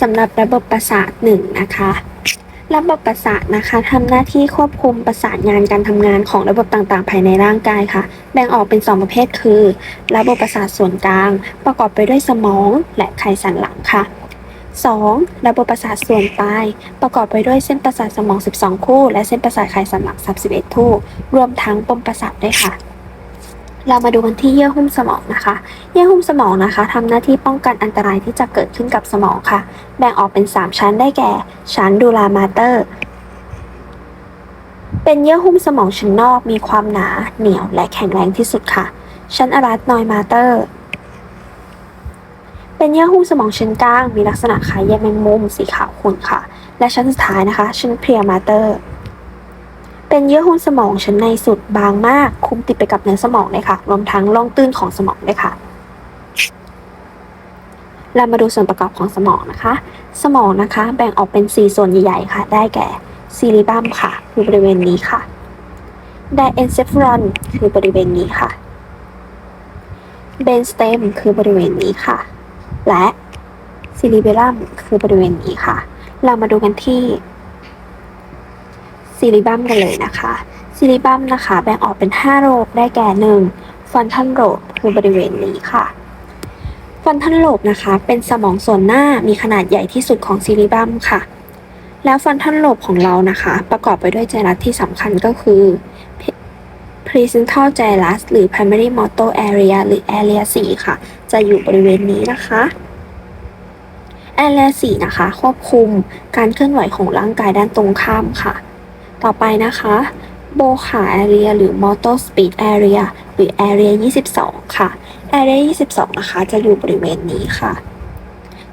สำหรับระบบประสาทหนึ่งนะคะระบบประสาทนะคะทำหน้าที่ควบคุมประสานงานการทำงานของระบบต่างๆ ภายในร่างกายค่ะ แบ่งออกเป็น 2 ประเภทคือ ระบบประสาทส่วนกลาง ประกอบไปด้วยสมองและไขสันหลังค่ะ 2. ระบบประสาทส่วนปลาย ประกอบไปด้วยเส้นประสาทสมอง 12 คู่ และเส้นประสาทไขสันหลัง 31 คู่ รวมทั้งปมประสาทด้วยค่ะ เรามาดูกันที่เยื่อหุ้มสมองนะคะ เยื่อหุ้มสมองนะคะทำหน้าที่ป้องกันอันตรายที่จะเกิดขึ้นกับสมองค่ะ แบ่งออกเป็น 3 ชั้นได้แก่ ชั้นดูลามาเตอร์ เป็นเยื่อหุ้มสมองชั้นนอกมีความหนาเหนียวและแข็งแรงที่สุดค่ะ ชั้นอาราสนอยมาเตอร์ เป็นเยื่อหุ้มสมองชั้นกลาง มีลักษณะคล้ายใยแมงมุมสีขาวขุ่นค่ะ และชั้นสุดท้ายนะคะ ชั้นเพลียมาเตอร์ เป็นเยื่อหุ้มสมองชั้นในสุดบางมาก คุมติดไปกับเนื้อสมองเลยค่ะ รวมทั้งร่องตื้นของสมองด้วยค่ะ เรามาดูส่วนประกอบของสมองนะคะ สมองนะคะ แบ่งออกเป็น 4 ส่วนใหญ่ๆค่ะ ได้แก่ซีริบัมค่ะ คือบริเวณนี้ค่ะไดเอนเซฟรอนคือบริเวณนี้ค่ะเบนสเตมคือบริเวณนี้ค่ะ และซิลิเบลัมคือบริเวณนี้ค่ะ เรามาดูกันที่ ซิลิบัมกันเลยนะคะซิลิบัมนะคะแบ่งออกเป็น 5 โรคได้แก่ 1. ฟอนทันโรบคือบริเวณนี้ค่ะฟอนทันโลบนะคะ เป็นสมองส่วนหน้ามีขนาดใหญ่ที่สุดของซิลิบัมค่ะ แล้วฟอนทันโลบของเรานะคะ ประกอบไปด้วยไจรัสที่สำคัญก็คือ presental gyrus หรือ primary motor area หรือ area 4 ค่ะ จะอยู่บริเวณนี้นะคะ area 4 นะคะ ควบคุมการเคลื่อนไหวของร่างกายด้านตรงข้ามค่ะ ต่อไปนะคะโบขา area หรือ motor speed area หรือ area 22 ค่ะ area 22 นะคะ จะอยู่บริเวณนี้ค่ะ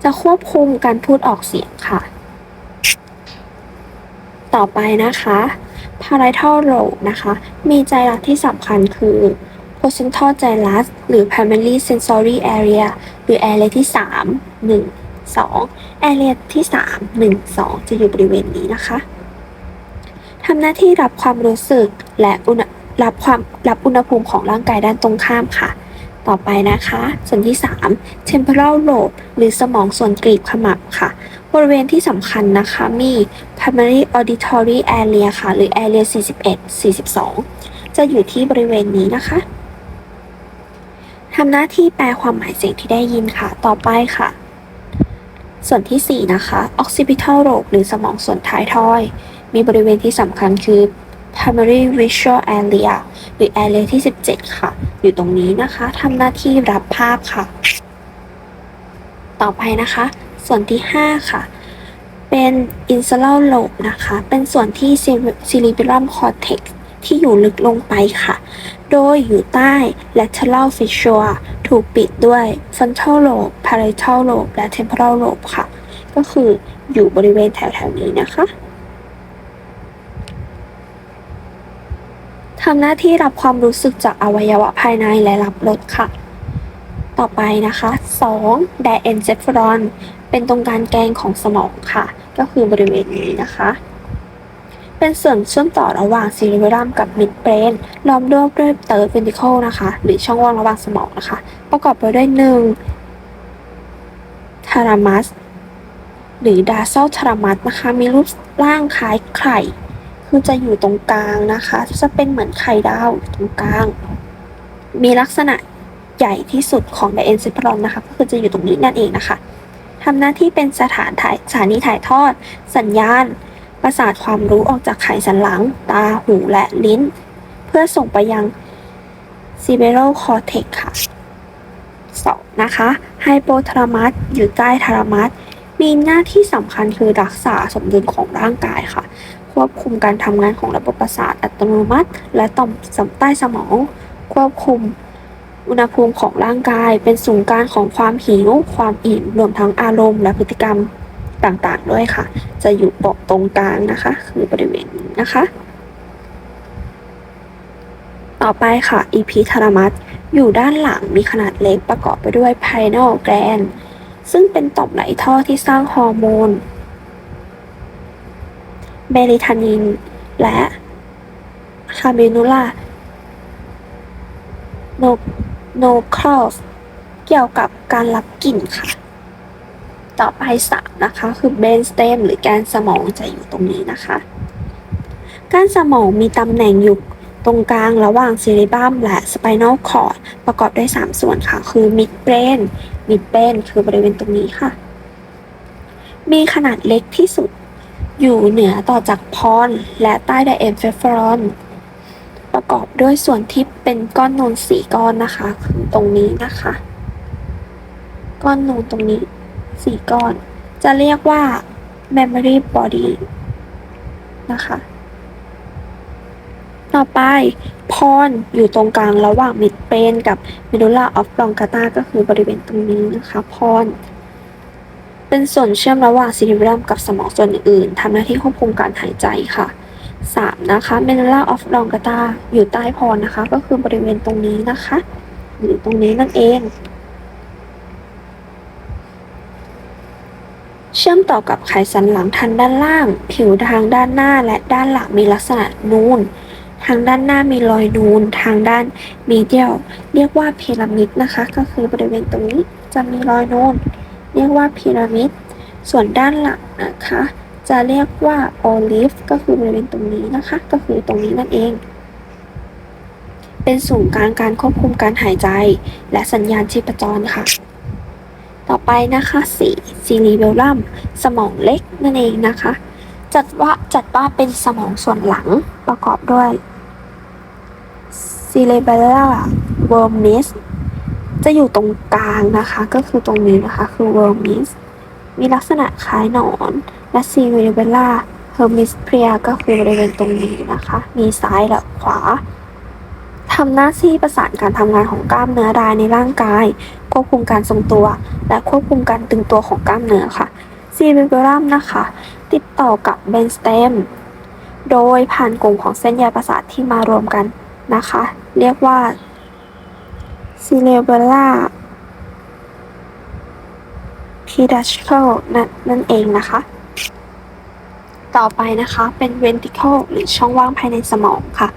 จะควบคุมการพูดออกเสียงค่ะ ต่อไปนะคะ parietal lobe นะคะ มีไจรัสที่สำคัญคือ placental gyrus หรือ primary sensory area หรือ area ที่ 3 1 2 area ที่ 3 1 2 จะอยู่บริเวณนี้นะคะ ทำหน้าที่รับความรู้สึกและอุณรับความรับอุณหภูมิของร่างกายด้านตรงข้ามค่ะ ต่อไปนะคะ ส่วนที่ 3 temporal lobe หรือสมองส่วนกรีบขมับค่ะ บริเวณที่สำคัญนะคะมี primary auditory area ค่ะ หรือ area 41 42 จะอยู่ที่บริเวณนี้นะคะทำหน้าที่แปลความหมายเสียงที่ได้ยินค่ะ ต่อไปค่ะ ส่วนที่ 4 นะคะ occipital lobe หรือสมองส่วนท้ายทอย มีบริเวณที่สำคัญคือ primary visual area หรือ area ที่ 17 ค่ะ อยู่ตรงนี้นะคะทำหน้าที่รับภาพค่ะ ต่อไปนะคะ ส่วนที่ 5 ค่ะ เป็น insular lobe นะคะ เป็นส่วนที่ cerebellum cortex ที่อยู่ลึกลงไปค่ะ โดยอยู่ใต้ lateral fissure ถูกปิดด้วย frontal lobe parietal lobe และ temporal lobe ค่ะ ก็คืออยู่บริเวณแถวๆนี้นะคะ ทำหน้าที่รับความรู้สึกจากอวัยวะภายในและรับรสค่ะ ต่อไปนะคะ 2. diencephalon เป็นตรงกลางแกนของสมองค่ะ ก็คือบริเวณนี้นะคะ เป็นส่วนเชื่อมต่อระหว่างซีริเบลัมกับมิดเบรนล้อมรอบด้วยเติร์ดเวนติเคิลนะคะ หรือช่องว่างระหว่างสมองนะคะ ประกอบไปด้วยหนึ่งทารามัสหรือดาเซลทารามัสนะคะ มีรูปร่างคล้ายไข่ คือจะอยู่ตรงกลางนะคะ จะเป็นเหมือนไข่ดาวอยู่ตรงกลาง มีลักษณะใหญ่ที่สุดของไดเอนซิพลอนนะคะ ก็คือจะอยู่ตรงนี้นั่นเองนะคะทำหน้าที่เป็นสถานถ่ายสถานีถ่ายทอด สัญญาณ ประสาทความรู้ออกจากไขสันหลัง ตาหูและลิ้น เพื่อส่งไปยัง cerebral cortex ค่ะ 2. นะคะไฮโปทารามัสอยู่ใต้ทารามัสมีหน้าที่สำคัญคือรักษาสมดุลของร่างกายค่ะ ควบคุมการทำงานของระบบประสาทอัตโนมัติ และต่อมสัมใต้สมอง ควบคุม อุณหภูมิของร่างกาย เป็นศูนย์กลางของความหิว ความอิ่ม รวมทั้งอารมณ์และพฤติกรรมต่างๆ ด้วยค่ะ จะอยู่ปกตรงกลางนะคะ คือบริเวณนี้นะคะ ต่อไปค่ะ EP ทารมัสอยู่ด้านหลังมีขนาดเล็กประกอบไปด้วย pineal gland ซึ่งเป็นต่อมไหลท่อที่สร้างฮอร์โมน เมลิทานิน และคาเมนูล่าโนโนคลอสเกี่ยวกับการรับกลิ่นค่ะ ต่อไปสามนะคะ คือ brain stem หรือแกนสมองจะอยู่ตรงนี้นะคะก้านสมองมีตำแหน่งอยู่ตรงกลางระหว่าง cerebrum และ spinal cord ประกอบด้วย 3 ส่วนค่ะ คือ mid brain mid brain คือบริเวณตรงนี้ค่ะ มีขนาดเล็กที่สุด อยู่เหนือต่อจากพรและใต้ไดเอมเฟฟรอนประกอบด้วยส่วนที่เป็นก้อนนูนสีก้อนนะคะคือตรงนี้นะคะ ก้อนนูนตรงนี้สี่ก้อน จะเรียกว่า memory body นะคะ ต่อไปพรอยู่ตรงกลางระหว่าง mid brain กับ medulla oblongata ก็คือบริเวณตรงนี้นะคะพร เป็นส่วนเชื่อมระหว่าง cerebellum กับสมองส่วนอื่นๆทำหน้าที่ควบคุมการหายใจค่ะ 3. นะคะ medulla oblongata อยู่ใต้พรนะคะ ก็คือบริเวณตรงนี้นะคะ หรือตรงนี้นั่นเอง เชื่อมต่อกับไขสันหลังทางด้านล่าง ผิวทางด้านหน้าและด้านหลังมีลักษณะนูน ทางด้านหน้ามีรอยนูน ทางด้านมีเดียลเรียกว่าพีระมิดนะคะ ก็คือบริเวณตรงนี้จะมีรอยนูน เรียกว่าพีระมิด ส่วนด้านหลังนะคะ จะเรียกว่าโอลิฟก็คือบริเวณตรงนี้นะคะ ก็คือตรงนี้นั่นเอง เป็นศูนย์กลางการควบคุมการหายใจ และสัญญาณชีพจรค่ะ ต่อไปนะคะ4ซีรีเบลลัมสมองเล็กนั่นเองนะคะ จัดว่าจัดว่าเป็นสมองส่วนหลังประกอบด้วย cerebellar vermis จะอยู่ตรงกลางนะคะ ก็คือตรงนี้นะคะ คือ vermis มีลักษณะคล้ายหนอน และ cerebellar hemisphere ก็คือบริเวณตรงนี้นะคะ มีซ้ายและขวาทำหน้าที่ประสานการทำงานของกล้ามเนื้อรายในร่างกาย ควบคุมการทรงตัว และควบคุมการตึงตัวของกล้ามเนื้อค่ะ cerebellum นะคะ ติดต่อกับ brain stem โดยผ่านกลุ่มของเส้นใยประสาทที่มารวมกันนะคะ เรียกว่า cerebellar peduncle นั่นเองนะคะ ต่อไปนะคะเป็น ventricle หรือช่องว่างภายในสมองค่ะ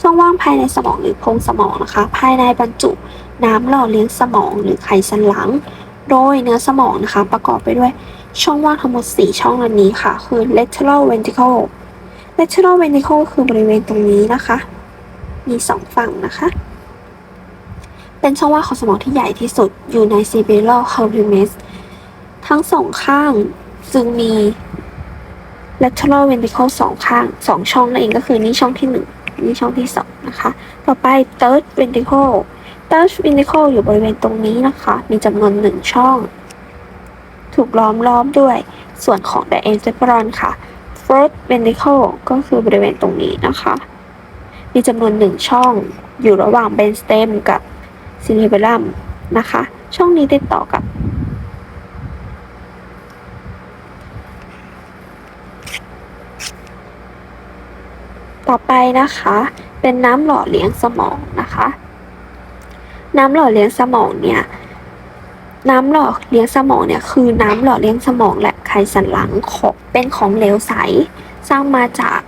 ช่องว่างภายในสมองหรือโพรงสมองนะคะ ภายในบรรจุน้ำหล่อเลี้ยงสมองหรือไขสันหลัง โดยเนื้อสมองนะคะ ประกอบไปด้วยช่องว่างทั้งหมด 4 ช่องอันนี้ค่ะ คือ lateral ventricle lateral ventricle คือบริเวณตรงนี้นะคะ มี 2 ฝั่งนะคะ เป็นช่องว่างของสมองที่ใหญ่ที่สุดอยู่ใน cerebral cortex ทั้งสองข้างจึงมี lateral ventricle สองข้างสองช่องนั่นเองก็คือนี่ช่องที่หนึ่งนี่ช่องที่สองนะคะ ต่อไป third ventricle third ventricle อยู่บริเวณตรงนี้นะคะ มีจำนวนหนึ่งช่อง ถูกล้อมรอบด้วยส่วนของ diencephalon ค่ะ fourth ventricle ก็คือบริเวณตรงนี้นะคะ มีจำนวนหนึ่งช่อง อยู่ระหว่าง brain stem กับ cerebellum นะคะ ช่องนี้ติดต่อกับ ต่อไปนะคะ เป็นน้ำหล่อเลี้ยงสมองนะคะ น้ำหล่อเลี้ยงสมองเนี่ยน้ำหล่อเลี้ยงสมองเนี่ยคือน้ำหล่อเลี้ยงสมองและไขสันหลังของเป็นของเหลวใส สร้างมาจาก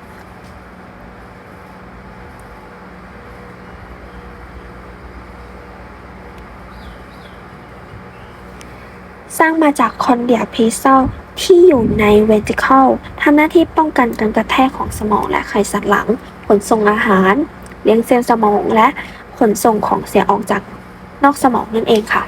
สร้างมาจากคอนเดียพ e ซ a l ที่อยู่ในเวนติเคิลทำหน้าที่ป้องกันการกระแทกของสมองและไขสันหลัง ขนส่งอาหาร เลี้ยงเซลล์สมองและขนส่งของเสียออกจากนอกสมองนั่นเองค่ะ